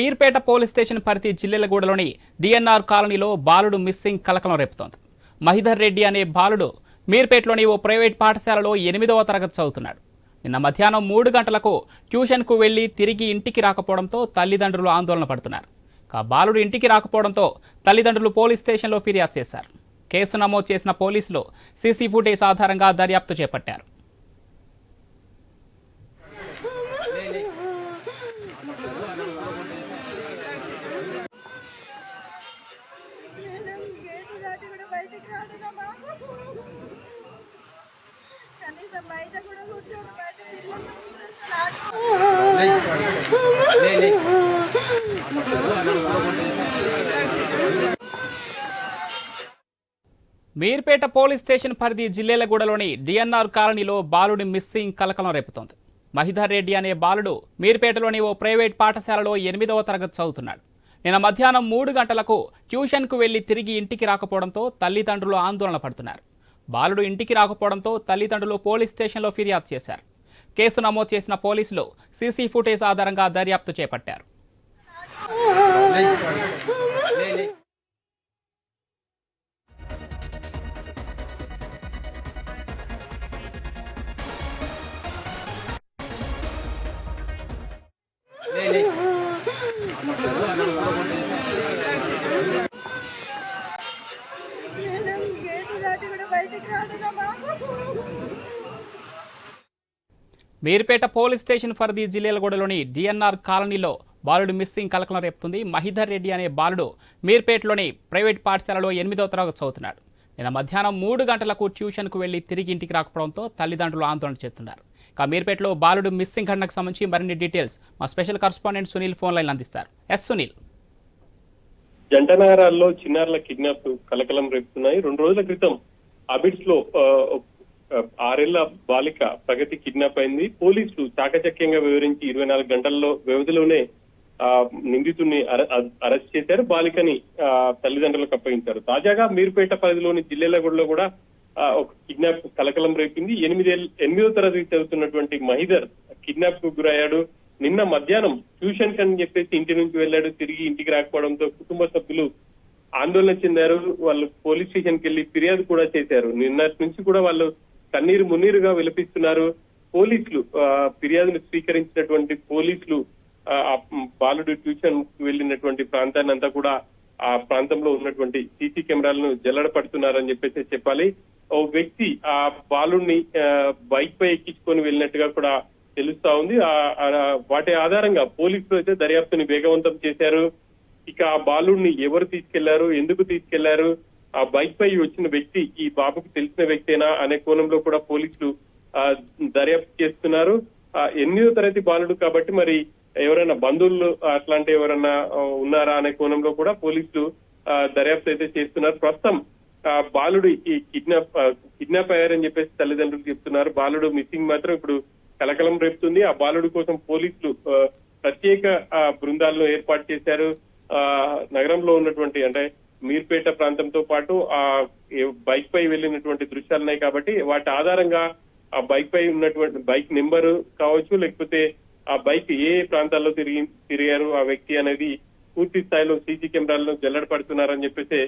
Meerpet police station పరిధి జిల్లెలగూడలోని DNR కాలనీలో బాలుడు మిస్సింగ్ కలకలం రేపుతోంది. మహిధర్ రెడ్డి అనే బాలుడు మీర్పేటలోని ఓ ప్రైవేట్ పాఠశాలలో ఎనిమిదవ తరగతి చదువుతున్నాడు. నిన్న మధ్యాహ్నం మూడు గంటలకు ట్యూషన్కు వెళ్ళి తిరిగి ఇంటికి రాకపోవడంతో తల్లిదండ్రులు ఆందోళన పడుతున్నారు. కా బాలుడు ఇంటికి రాకపోవడంతో తల్లిదండ్రులు పోలీస్ స్టేషన్లో ఫిర్యాదు చేశారు. కేసు నమోదు చేసిన పోలీసులు సీసీ ఫుటేజ్ ఆధారంగా దర్యాప్తు చేపట్టారు. మీర్పేట పోలీస్ స్టేషన్ పరిధి జిల్లేలగూడలోని డిఎన్ఆర్ కాలనీలో బాలుడి మిస్సింగ్ కలకలం రేపుతోంది. మహిధర్ రెడ్డి అనే బాలుడు మీర్పేటలోని ఓ ప్రైవేట్ పాఠశాలలో ఎనిమిదవ తరగతి చదువుతున్నాడు. నిన్న మధ్యాహ్నం మూడు గంటలకు ట్యూషన్కు వెళ్ళి తిరిగి ఇంటికి రాకపోవడంతో తల్లిదండ్రులు ఆందోళన పడుతున్నారు. బాలుడు ఇంటికి రాకపోవడంతో తల్లిదండ్రులు పోలీస్ స్టేషన్లో ఫిర్యాదు చేశారు. కేసు నమోదు చేసిన పోలీసులు సీసీ ఫుటేజ్ ఆధారంగా దర్యాప్తు చేపట్టారు. నేను మీర్పేట పోలీస్ స్టేషన్ పరిధి జిల్లేలగూడలోని డిఎన్ఆర్ కాలనీలో బాలుడు మిస్సింగ్ కలకలం రేపుతుంది. మహిధర్ రెడ్డి అనే బాలుడు మీర్పేటలోని ప్రైవేట్ పాఠశాలలో ఎనిమిదవ తరగతి చదువుతున్నాడు. నిన్న మధ్యాహ్నం మూడు గంటలకు ట్యూషన్కు వెళ్ళి తిరిగి ఇంటికి రాకపోవడంతో తల్లిదండ్రులు ఆందోళన చేస్తున్నారు ఇక మీర్పేటలో బాలుడు మిస్సింగ్ ఘటనకు సంబంధించి మరిన్ని డీటెయిల్స్ మా special correspondent Sunil phone line అందిస్తారు. ఎస్ సునీల్. జంట నగరాల్లో చిన్నారుల కిడ్నాప్ కలకలం రేపుతున్నాయి. రెండు రోజుల క్రితం అబిడ్స్లో ఆరేళ్ళ బాలిక ప్రగతి కిడ్నాప్ అయింది. పోలీసులు చాకచక్యంగా వివరించి ఇరవై నాలుగు గంటల్లో వ్యవధిలోనే ఆ నిందితుడిని అరెస్ట్ చేశారు. బాలికని ఆ, తల్లిదండ్రులకు అప్పగించారు. తాజాగా మీరుపేట పరిధిలోని జిల్లెలగూడలో కూడా ఆ, ఒక కిడ్నాప్ కలకలం రేపింది. ఎనిమిదేళ్ళ ఎనిమిదో తరగతి చదువుతున్నటువంటి మహిదర్ కిడ్నాప్కు గురయ్యాడు. నిన్న మధ్యాహ్నం ట్యూషన్ కని చెప్పేసి ఇంటి నుంచి వెళ్ళాడు. తిరిగి ఇంటికి రాకపోవడంతో కుటుంబ సభ్యులు ఆందోళన చెందారు. వాళ్ళు పోలీస్ స్టేషన్కి వెళ్ళి ఫిర్యాదు కూడా చేశారు. నిన్నటి నుంచి కూడా వాళ్ళు కన్నీరు మున్నీరుగా విలపిస్తున్నారు. పోలీసులు ఫిర్యాదును స్వీకరించినటువంటి పోలీసులు ఆ, బాలుడు ట్యూషన్ వెళ్ళినటువంటి ప్రాంతాన్ని అంతా కూడా ఆ ప్రాంతంలో ఉన్నటువంటి సీసీ కెమెరాలను జల్లడ పడుతున్నారని చెప్పేసి చెప్పాలి. ఓ వ్యక్తి ఆ బాలుడిని బైక్ పై ఎక్కించుకొని వెళ్ళినట్టుగా కూడా తెలుస్తా ఉంది. ఆ- వాటి ఆధారంగా పోలీసులు అయితే దర్యాప్తుని వేగవంతం చేశారు. ఇక ఆ బాలుడిని ఎవరు తీసుకెళ్ళారు? ఎందుకు తీసుకెళ్ళారు? ఆ బైక్ పై వచ్చిన వ్యక్తి ఈ బాబుకు తెలిసిన వ్యక్తేనా అనే కోణంలో కూడా పోలీసులు ఆ, దర్యాప్తు చేస్తున్నారు. ఆ, ఎనిమిదో తరగతి బాలుడు కాబట్టి మరి ఎవరైనా బంధువులు అట్లాంటి ఎవరైనా ఉన్నారా అనే కోణంలో కూడా పోలీసులు ఆ, దర్యాప్తు అయితే చేస్తున్నారు. ప్రస్తుతం ఆ, బాలుడు ఈ కిడ్నాప్ కిడ్నాప్ అయ్యారని చెప్పేసి తల్లిదండ్రులు చెప్తున్నారు. బాలుడు మిస్సింగ్ మాత్రం ఇప్పుడు కలకలం రేపుతుంది. ఆ బాలుడు కోసం పోలీసులు ప్రత్యేక ఆ, బృందాలను ఏర్పాటు చేశారు. ఆ నగరంలో ఉన్నటువంటి అంటే మీర్పేట ప్రాంతంతో పాటు ఆ బైక్ పై వెళ్ళినటువంటి దృశ్యాలు ఉన్నాయి కాబట్టి వాటి ఆధారంగా ఆ బైక్ పై ఉన్నటువంటి బైక్ నెంబర్ కావచ్చు లేకపోతే ఆ బైక్ ఏ ప్రాంతాల్లో తిరిగి తిరిగారు ఆ వ్యక్తి అనేది పూర్తి స్థాయిలో సీసీ కెమెరాలను జల్లడపడుతున్నారని చెప్పేసి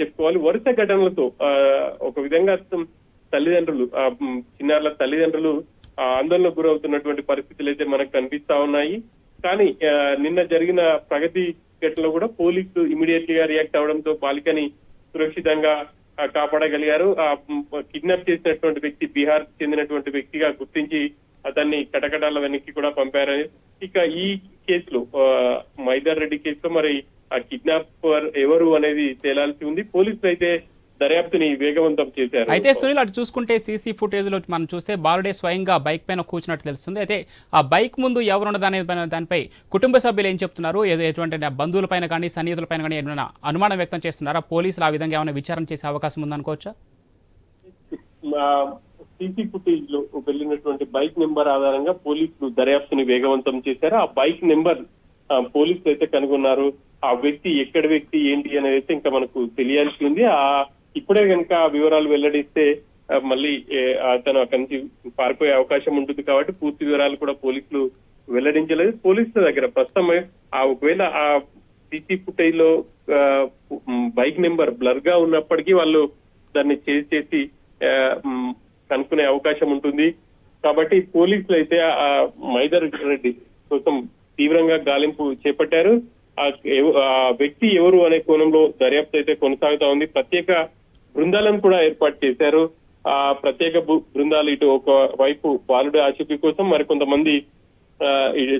చెప్పుకోవాలి. వరుస ఘటనలతో ఆ, ఒక విధంగా తల్లిదండ్రులు ఆ, చిన్నారుల తల్లిదండ్రులు ఆ, గురవుతున్నటువంటి పరిస్థితులు అయితే మనకు కనిపిస్తా ఉన్నాయి. కానీ నిన్న జరిగిన ప్రగతి ఘటనలో కూడా పోలీసులు ఇమీడియట్గా రియాక్ట్ అవడంతో బాలికని సురక్షితంగా కాపాడగలిగారు. ఆ కిడ్నాప్ చేసినటువంటి వ్యక్తి బీహార్ చెందినటువంటి వ్యక్తిగా గుర్తించి అతన్ని కటకటాల వెనక్కి కూడా పంపారని. ఇక ఈ కేసులో ఆ, మైదర్ రెడ్డి కేసులో మరి ఆ కిడ్నాపర్ ఎవరు అనేది తేలాల్సి ఉంది. పోలీసులు అయితే దర్యాప్తుని వేగవంతం చేశారు. అయితే సునీల్ అటు చూసుకుంటే సీసీ ఫుటేజ్లో మనం చూస్తే బాలుడే స్వయంగా బైక్ పైన కూర్చున్నట్టు తెలుస్తుంది. అయితే ఆ బైక్ ముందు ఎవరున్నది అనే దాని- దానిపై కుటుంబ సభ్యులు ఏం చెప్తున్నారు? ఏదో ఎటువంటి బంధువుల పైన కానీ సన్నిహితుల పైన కానీ ఏమైనా అనుమానం వ్యక్తం చేస్తున్నారా? పోలీసులు ఆ విధంగా ఏమైనా విచారణ చేసే అవకాశం ఉందనుకోవచ్చా సీసీ ఫుటేజ్లో వెళ్ళినటువంటి బైక్ నెంబర్ ఆధారంగా పోలీసులు దర్యాప్తుని వేగవంతం చేశారు. ఆ బైక్ నెంబర్ పోలీసులు అయితే కనుగొన్నారు. ఆ వ్యక్తి ఎక్కడి వ్యక్తి ఏంటి అనేది అయితే ఇంకా మనకు తెలియాల్సి ఉంది. ఆ ఇప్పుడే కనుక ఆ వివరాలు వెల్లడిస్తే మళ్ళీ అతను అక్కడి నుంచి పారిపోయే అవకాశం ఉంటుంది కాబట్టి పూర్తి వివరాలు కూడా పోలీసులు వెల్లడించలేదు. పోలీసుల దగ్గర ప్రస్తుతం ఆ ఒకవేళ ఆ సీసీ ఫుటేజ్లో బైక్ నెంబర్ బ్లర్గా ఉన్నప్పటికీ వాళ్ళు దాన్ని చేసి చేసి కనుక్కునే అవకాశం ఉంటుంది. కాబట్టి పోలీసులు అయితే ఆ మైదర్ రెడ్డి కోసం తీవ్రంగా గాలింపు చేపట్టారు. ఆ ఆ వ్యక్తి ఎవరు అనే కోణంలో దర్యాప్తు అయితే కొనసాగుతా ఉంది. ప్రత్యేక బృందాలను కూడా ఏర్పాటు చేశారు. ఆ ప్రత్యేక బృందాలు ఇటు ఒక వైపు బాలుడి ఆచూకీ కోసం మరికొంతమంది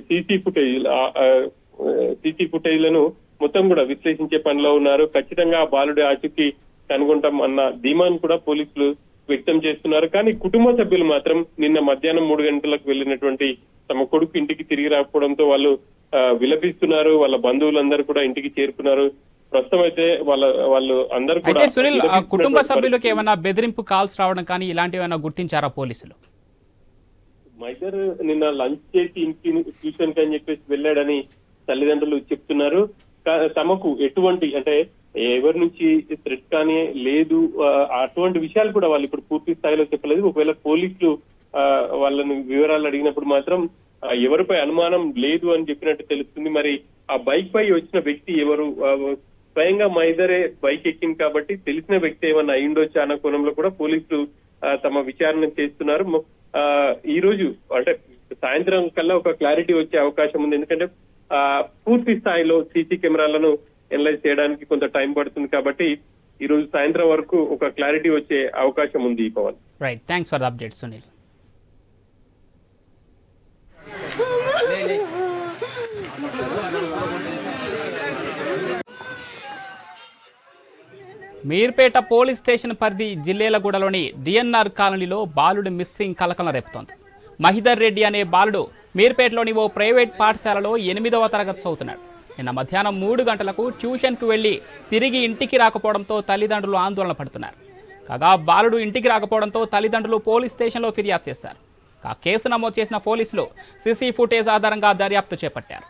సీసీ ఫుటేజ్ సీసీ ఫుటేజ్లను మొత్తం కూడా విశ్లేషించే పనిలో ఉన్నారు. ఖచ్చితంగా బాలుడి ఆచూకీ కనుగొంటాం అన్న ధీమాను కూడా పోలీసులు వ్యక్తం చేస్తున్నారు. కానీ కుటుంబ సభ్యులు మాత్రం నిన్న మధ్యాహ్నం మూడు గంటలకు వెళ్ళినటువంటి తమ కొడుకు ఇంటికి తిరిగి రాకపోవడంతో వాళ్ళు ఆ, విలపిస్తున్నారు. వాళ్ళ బంధువులందరూ కూడా ఇంటికి చేరుకున్నారు. ప్రస్తుతం అయితే వాళ్ళ వాళ్ళు అందరూ కూడా సునీల్ కుటుంబ సభ్యులకు. ఏమైనా బెదిరింపు కాల్స్ రావడం కానీ ఇలాంటివి ఏమైనా గుర్తించారా పోలీసులు? మైదర్ నిన్న లంచ్ చేసి ఇంటి ట్యూషన్కి అని చెప్పేసి వెళ్ళాడని తల్లిదండ్రులు చెప్తున్నారు. తమకు ఎటువంటి అంటే ఎవరి నుంచి థ్రెట్ కానీ లేదు అటువంటి విషయాలు కూడా వాళ్ళు ఇప్పుడు పూర్తి స్థాయిలో చెప్పలేదు. ఒకవేళ పోలీసులు ఆ, వాళ్ళని వివరాలు అడిగినప్పుడు మాత్రం ఎవరిపై అనుమానం లేదు అని చెప్పినట్టు తెలుస్తుంది. మరి ఆ బైక్ పై వచ్చిన వ్యక్తి ఎవరు? స్వయంగా స్వయంగా మైదరే బైక్ ఎక్కింది కాబట్టి తెలిసిన వ్యక్తి ఏమన్నా అయిండొచ్చా అన్న కోణంలో కూడా పోలీసులు తమ విచారణ చేస్తున్నారు. ఆ, ఈ రోజు అంటే సాయంత్రం కల్లా ఒక క్లారిటీ వచ్చే అవకాశం ఉంది. ఎందుకంటే ఆ, పూర్తి స్థాయిలో సీసీ కెమెరాలను ఎనలైజ్ చేయడానికి కొంత టైం పడుతుంది కాబట్టి ఈ రోజు సాయంత్రం వరకు ఒక క్లారిటీ వచ్చే అవకాశం ఉంది Pavan. Right thanks for update Sunil Meerpet police station పరిధి జిల్లేలగూడలోని డిఎన్ఆర్ కాలనీలో బాలుడు మిస్సింగ్ కలకలం రేపుతోంది. మహిదర్ రెడ్డి అనే బాలుడు మీర్పేటలోని ఓ ప్రైవేట్ పాఠశాలలో ఎనిమిదవ తరగతి చదువుతున్నాడు. నిన్న మధ్యాహ్నం మూడు గంటలకు ట్యూషన్కు వెళ్ళి తిరిగి ఇంటికి రాకపోవడంతో తల్లిదండ్రులు ఆందోళన పడుతున్నారు. కాగా బాలుడు ఇంటికి రాకపోవడంతో తల్లిదండ్రులు పోలీస్ స్టేషన్లో ఫిర్యాదు చేశారు. ఆ కేసు నమోదు చేసిన పోలీసులు సీసీ ఫుటేజ్ ఆధారంగా దర్యాప్తు చేపట్టారు.